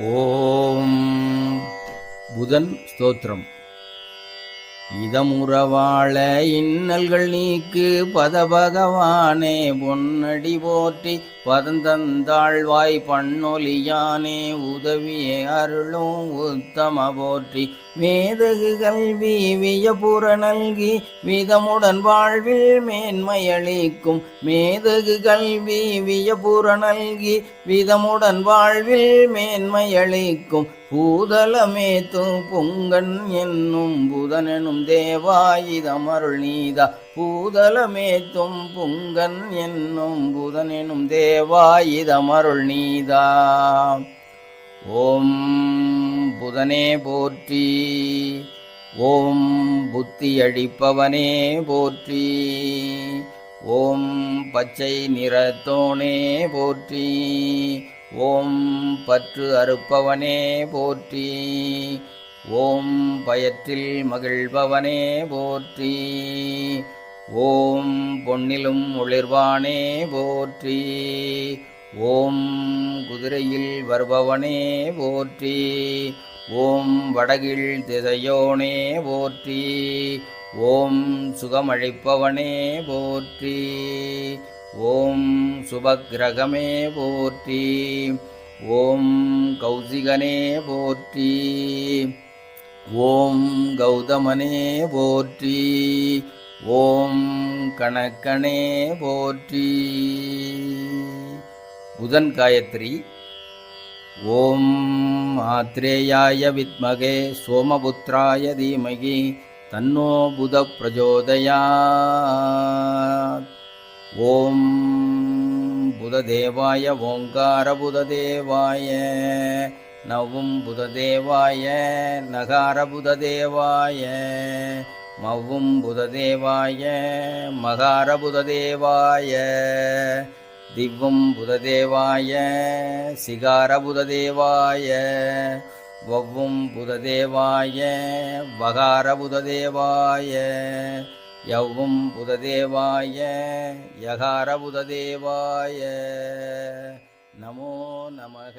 ஓம் புதன் ஸ்தோத்திரம். இதமுறவாழ இன்னல்கள் நீக்கு பத பகவானே பொன்னடி போற்றி பதந்தந்தாழ்வாய் பண்ணொலியானே உதவியே அருளும் உத்தம போற்றி. மேதகு கல்வி வியபுற நல்கி விதமுடன் வாழ்வில் மேன்மையளிக்கும் மேதகு கல்வி வியபுற நல்கி விதமுடன் வாழ்வில் மேன்மையளிக்கும் பூதலமேத்தும் பொங்கன் என்னும் புதனெனும் தேவாயுதமருள் நீதா. பூதலமேத்தும் புங்கன் என்னும் புதனெனும் தேவாயுதமருள் நீதா. ஓம் புதனே போற்றி. ஓம் புத்தி அழிப்பவனே போற்றி. ஓம் பச்சை நிறத்தோனே போற்றி. ஓம் பற்று அறுப்பவனே போற்றி. ஓம் பயத்தில் மகிழ்பவனே போற்றி. ஓம் பொன்னிலும் ஒளிர்வானே போற்றி. ஓம் குதிரையில் வருபவனே போற்றி. ஓம் வடகில் திசையோனே போற்றி. ஓம் சுகமழிப்பவனே போற்றி. ஓம் சுபகிரகமே போற்றி. ஓம் கௌசிகனே போற்றி. ஓம் கௌதமனே போற்றி. ஓம் கணக்கனே போற்றி. புதன் காயத்ரி. ஓம் ஆத்ரேயாய வித்மகே சோமபுத்திராய தீமகி தன்னோ புத பிரஜோதயா ஓம் புததேவாய ஓங்கார புததேவாய நவும் புததேவாய நகார புததேவாய மவ்வும் புததேவாய மகாரபுததேவாய திவ்வும் புததேவாய சிகாரபுததேவாய வவ்வும் புததேவாய வகாரபுததேவாய யவ்வும் புததேவாய யகாரபுததேவாய. நமோ நமக.